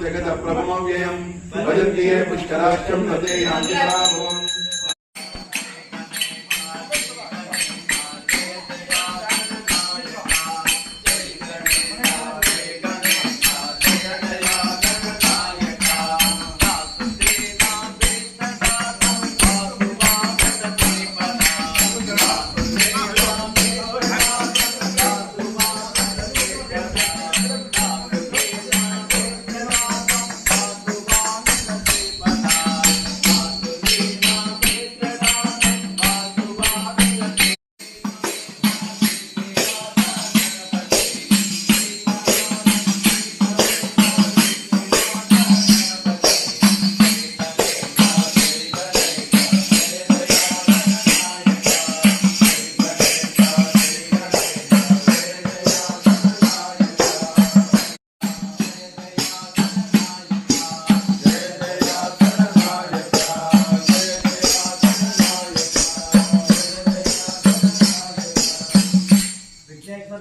जगत प्रभम च भजन पुष्कराष्ट्रम जगतः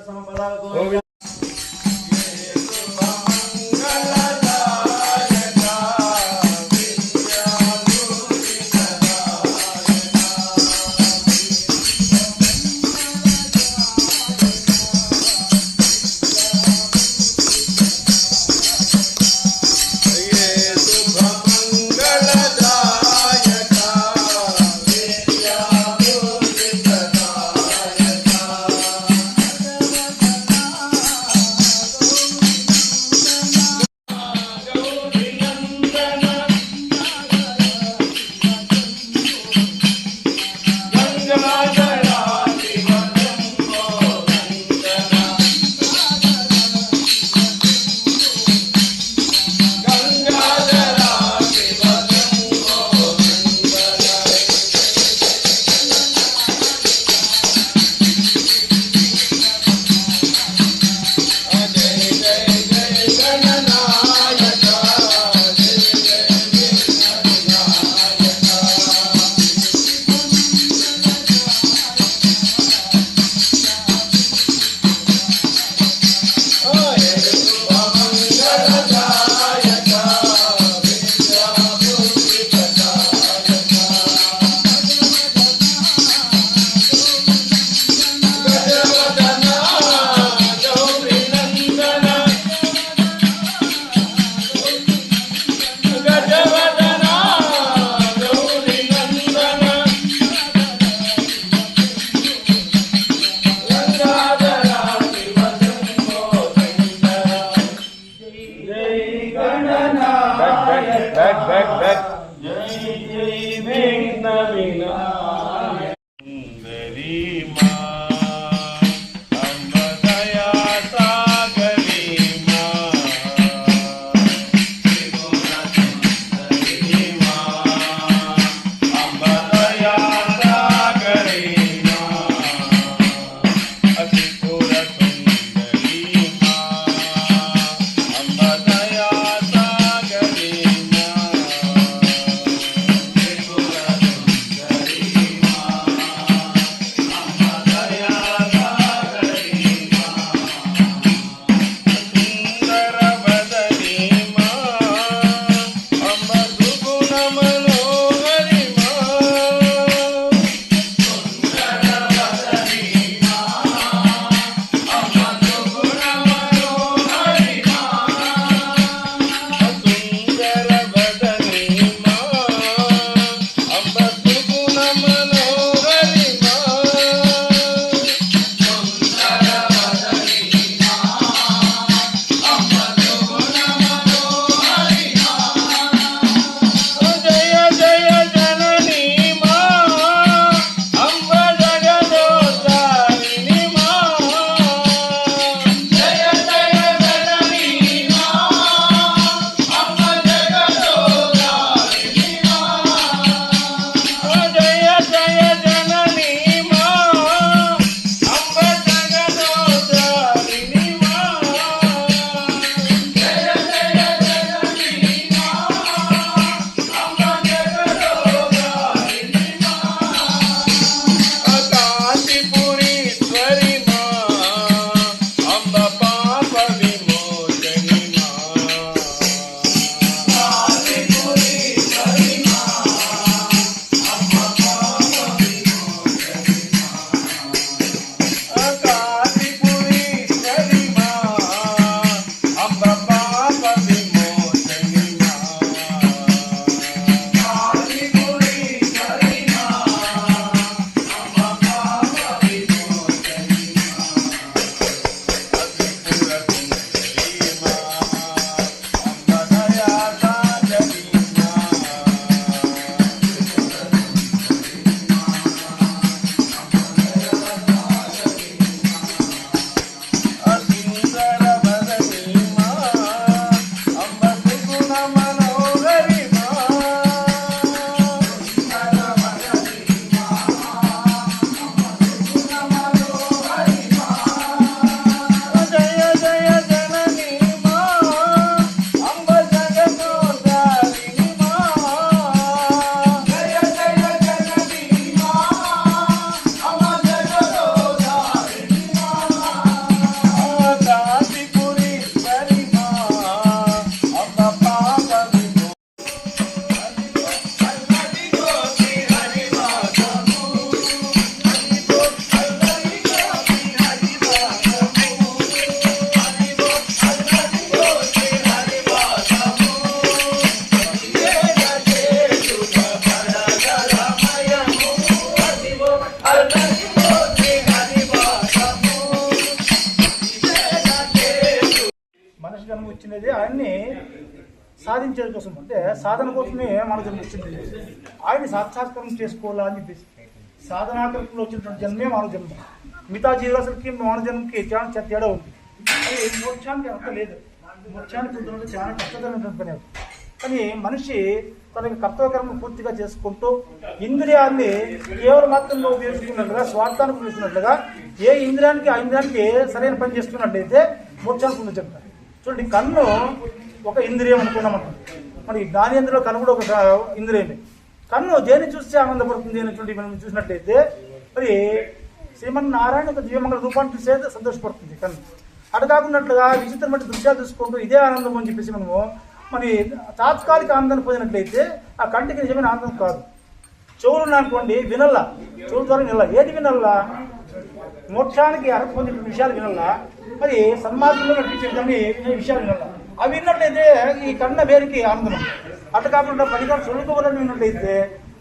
vamos. సాధించేది కోసం అంటే సాధన కోసమే మన జన్మ వచ్చింది. ఆయన సాక్షాత్కారం చేసుకోవాలా అని చెప్పేసి. సాధనాకరంలో వచ్చినటువంటి జన్మే మానవ జన్మ. మిగతా జీవరాశులకి మానవ జన్మకి చాలా తేడా ఉంది. అది మోక్షానికి అంత లేదు. మోక్షానికి పొందడం చాలా కష్టతరమైనటువంటి పని కానీ మనిషి తనకి కర్తవ్యకర్మ పూర్తిగా చేసుకుంటూ ఇంద్రియాన్ని కేవలం మాత్రంలో ఉపయోగించుకున్నట్లుగా స్వార్థానికి ఉపయోగించినట్లుగా ఏ ఇంద్రియానికి ఆ ఇంద్రియానికి సరైన పని చేస్తున్నట్లయితే మోక్షానికి ఉంది చెప్తారు. చూడండి కన్ను ఒక ఇంద్రియం అనుకున్నామంటాం మరి జ్ఞానేంద్రియంలో కన్ను కూడా ఒక ఇంద్రియమే కన్ను దేన్ని చూస్తే ఆనందపడుతుంది అనేటువంటి మనం చూసినట్లయితే మరి శ్రీమన్నారాయణ ఒక దివ్యమంగళ రూపాన్ని చూసే సంతోషపడుతుంది కన్ను. అటు కాకున్నట్లుగా విచిత్రమైన దృశ్యాలు చూసుకుంటూ ఇదే ఆనందం అని చెప్పేసి మనము మరి తాత్కాలిక ఆనందాన్ని పొందినట్లయితే ఆ కంటికి నిజమైన ఆనందం కాదు. చెవులు ఉన్నాయనుకోండి వినల్లా. చెవుల ద్వారా వినల్లా. ఏది వినల్లా? మోక్షానికి అర్హత పొందిన విషయాలు వినల్లా. మరి సన్మార్గంలో నడిపించే విషయాలు వినల్లా. అవి విన్నట్లయితే ఈ కన్న వేరికి ఆనందం. ఉంటుంది. కాకుండా పనికారు చదువుకోవాలని విన్నట్లయితే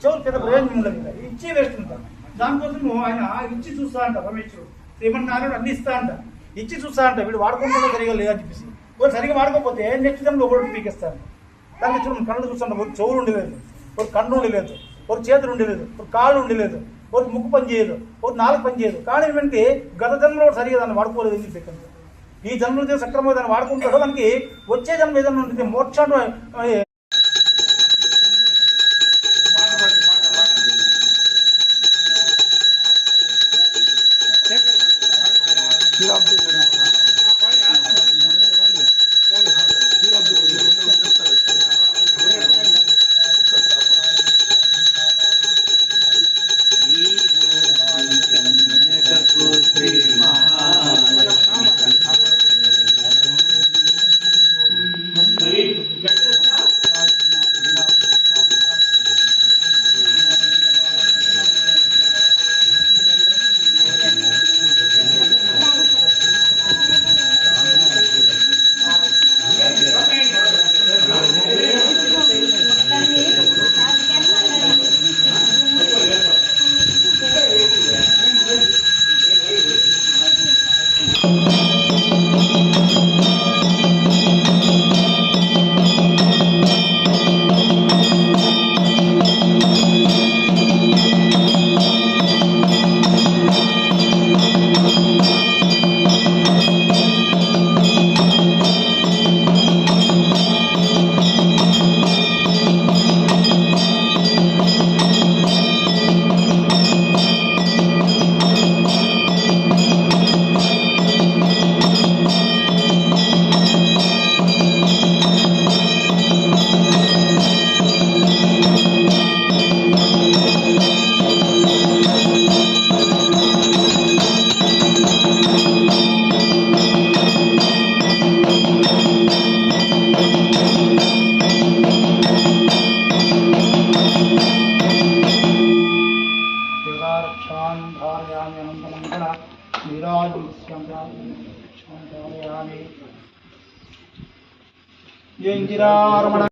చెవులు పెద్ద ప్రయోజనం ఉండదు ఇచ్చి వేస్తుంటారు దానికోసం ఆయన ఇచ్చి చూస్తా అంట పరమేశ్వరుడు. శ్రీమన్నారాయణ అన్ని ఇస్తా అంట. ఇచ్చి చూస్తా అంట. వీడు వాడుకోకుండా సరిగా లేదని చెప్పేసి. ఒకరు సరిగా వాడుకోకపోతే నెక్స్ట్ టైంలో ఒకటి పీకేస్తాను దానికి చూడండి కళ్ళు చూస్తుంటాం. ఒక చెవులు ఉండలేదు. ఒక కన్ను ఉండలేదు. ఒక చేతులు ఉండలేదు. ఒక కాళ్ళు ఉండలేదు. ఒక ముక్కు పని చేయదు ఒక నాలుగు పని చేయదు కానీ వెంటనే గత జన్మలో సరిగా దాన్ని వాడుకోలేదు అని చెప్పి ఈ జన్మలో సక్రమంగా దాన్ని వాడుకుంటాడో దానికి వచ్చే జన్మ ఏదైనా ఉంటుంది మోక్షాన్ని Yeah. ధారయామి అనంతమంగళ నీరాజయామి ఇందిరారమణ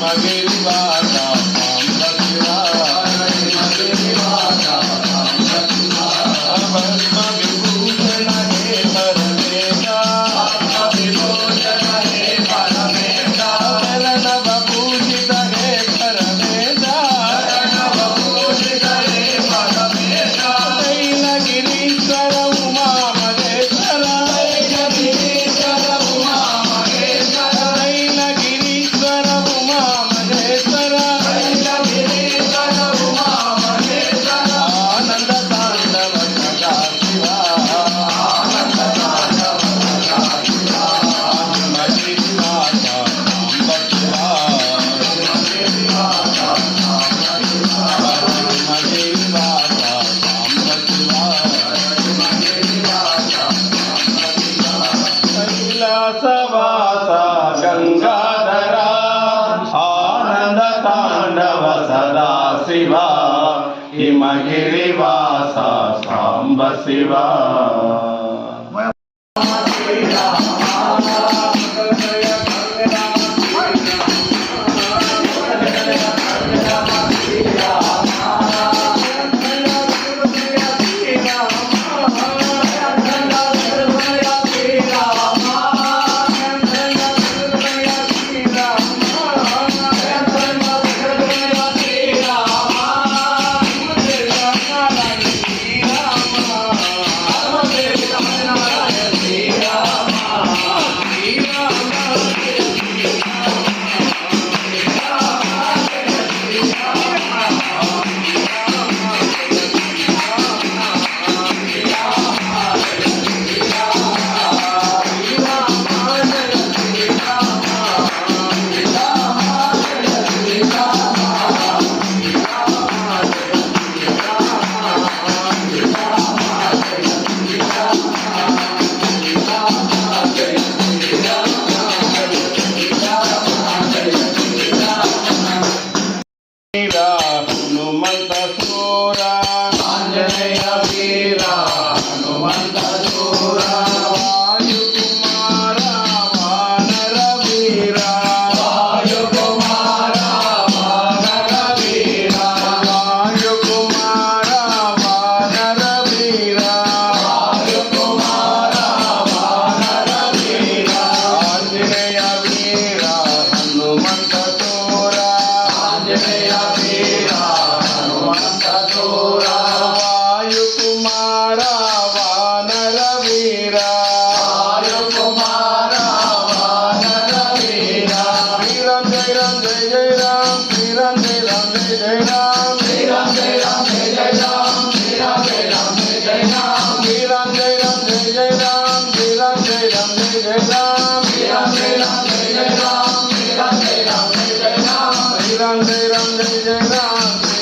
Magirvata కైలాసవాస గంగాధర ఆనంద తాండవ సదా హిమగిరివాస సాంబ శివ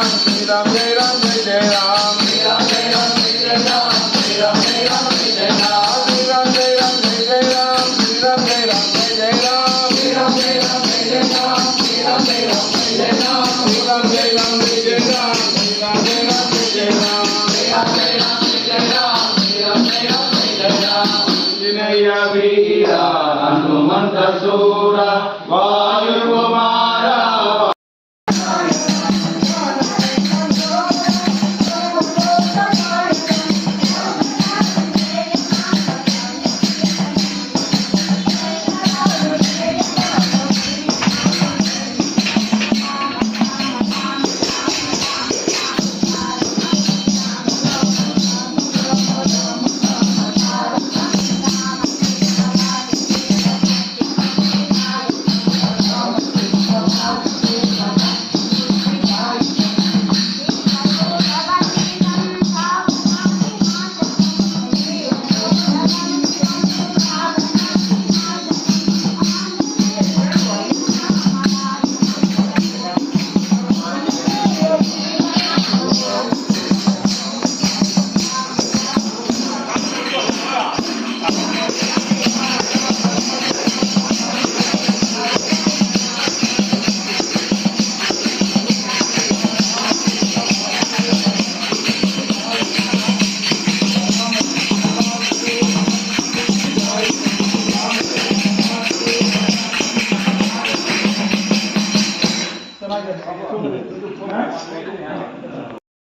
mira, mira.